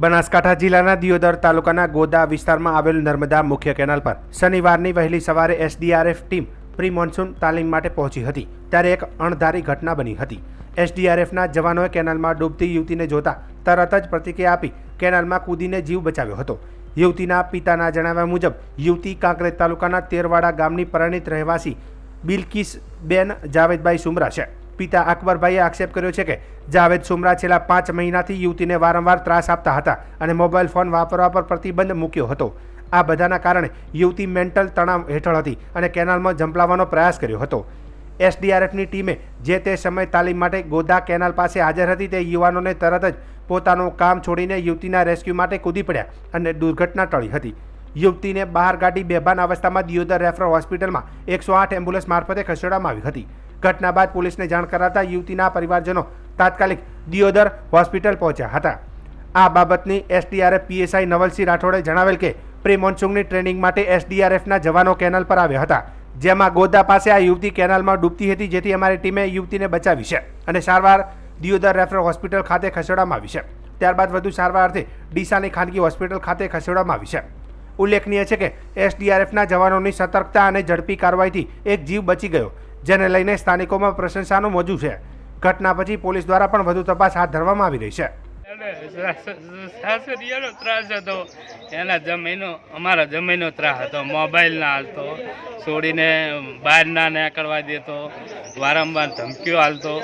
બનાસકાંઠા જિલ્લાના દિયોદર તાલુકાના ગોદા વિસ્તારમાં આવેલ નર્મદા મુખ્ય કેનાલ પર શનિવારની વહેલી સવારે એસડીઆરએફ ટીમ પ્રી મોન્સૂન તાલીમ માટે પહોંચી હતી, ત્યારે એક અણધારી ઘટના બની હતી. એસડીઆરએફના જવાનોએ કેનાલમાં ડૂબતી યુવતીને જોતા તરત જ પ્રતિક્રિયા આપી કેનાલમાં કૂદીને જીવ બચાવ્યો હતો. યુવતીના પિતાના જણાવ્યા મુજબ, યુવતી કાંકરેજ તાલુકાના તેરવાડા ગામની પરિણીત રહેવાસી બિલકિસ બેન જાવેદભાઈ સુમરા છે. પિતા અકબરભાઈએ આક્ષેપ કર્યો છે કે જાવેદ સુમરા છેલ્લા પાંચ મહિનાથી યુવતીને વારંવાર ત્રાસ આપતા હતા અને મોબાઈલ ફોન વાપરવા પર પ્રતિબંધ મૂક્યો હતો. આ બધાના કારણે યુવતી મેન્ટલ તણાવ હેઠળ હતી અને કેનાલમાં ઝંપલાવવાનો પ્રયાસ કર્યો હતો. એસડીઆરએફની ટીમે જે તે સમય તાલીમ માટે ગોદા કેનાલ પાસે હાજર હતી તે યુવાનોને તરત જ પોતાનું કામ છોડીને યુવતીના રેસ્ક્યુ માટે કૂદી પડ્યા અને દુર્ઘટના ટળી હતી. યુવતીને બહાર કાઢી બેભાન અવસ્થામાં દિયોદર રેફરલ હોસ્પિટલમાં એકસો આઠ એમ્બ્યુલન્સ મારફતે ખસેડવામાં આવી હતી. ઘટના બાદ પોલીસને જાણ કરાતા યુવતીના પરિવારજનો તાત્કાલિક દિયોદર હોસ્પિટલ પહોંચ્યા હતા. આ બાબતની એસડીઆરએફ પીએસઆઈ નવલસિંહ રાઠોડે જણાવેલ કે પ્રી મોન્સૂનની ટ્રેનિંગ માટે એસડીઆરએફના જવાનો કેનલ પર આવ્યા હતા, જેમાં ગોદા પાસે આ યુવતી કેનાલમાં ડૂબતી હતી, જેથી અમારી ટીમે યુવતીને બચાવી છે અને સારવાર દિયોદર રેફરલ હોસ્પિટલ ખાતે ખસેડવામાં આવી છે. ત્યારબાદ વધુ સારવાર અર્થે ડીસાની ખાનગી હોસ્પિટલ ખાતે ખસેડવામાં આવી છે. ઉલ્લેખનીય છે કે, એસડીઆરએફના જવાનોની સતર્કતા અને ઝડપી કાર્યવાહીથી એક જીવ બચી ગયો. જેને લઈને સ્થાનિકોમાં પ્રશંસાનું મોજું છે. ઘટના પછી પોલીસ દ્વારા પણ વધુ તપાસ હાથ ધરવામાં આવી રહી છે. સાસરિયાનો ત્રાસ હતો. એના જમીનો અમારા જમીનો ત્રાસ હતો. મોબાઈલ ના હાલતો. છોડીને બહાર ના નીકળવા દેતો. વારંવાર ધમકીઓ હાલતો.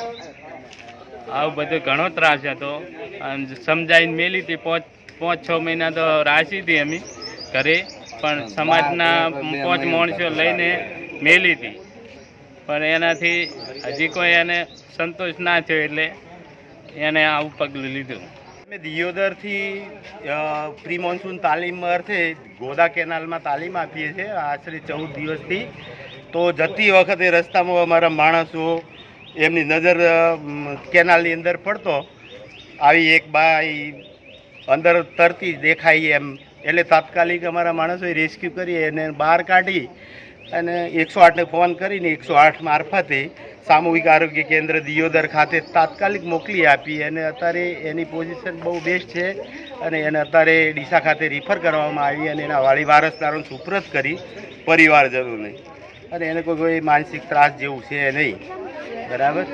આવું બધો ઘણો ત્રાસ હતો. અને સમજાઈને મેલી હતી. પાંચ પાંચ છ મહિના તો રાશી હતી અમે ઘરે. પણ સમાજના પાંચ માણસો લઈને મેલી હતી. પણ એનાથી હજી કોઈ એને સંતોષ ના થયો એટલે એને આવું પગલું લીધું. અમે દિયોદરથી પ્રી મોન્સૂન તાલીમ અર્થે ગોદા કેનાલમાં તાલીમ આપીએ છીએ, આશરે ચૌદ દિવસથી. તો જતી વખતે રસ્તામાં અમારા માણસો એમની નજર કેનાલની અંદર પડતો. આવી એક બાઈ અંદર તરતી દેખાય એમ. એટલે તાત્કાલિક અમારા માણસોએ રેસ્ક્યુ કરી એને બહાર કાઢી અને એકસો આઠને ફોન કરીને એકસો આઠ મારફતે સામૂહિક આરોગ્ય કેન્દ્ર દિયોદર ખાતે તાત્કાલિક મોકલી આપી અને અત્યારે એની પોઝિશન બહુ બેસ્ટ છે અને એને અત્યારે ડીસા ખાતે રિફર કરવામાં આવી અને એના વાળી વારસદારોને સુપ્રત કરી પરિવારજનોને. અને એને કોઈ કોઈ માનસિક ત્રાસ જેવું છે નહીં. બરાબર?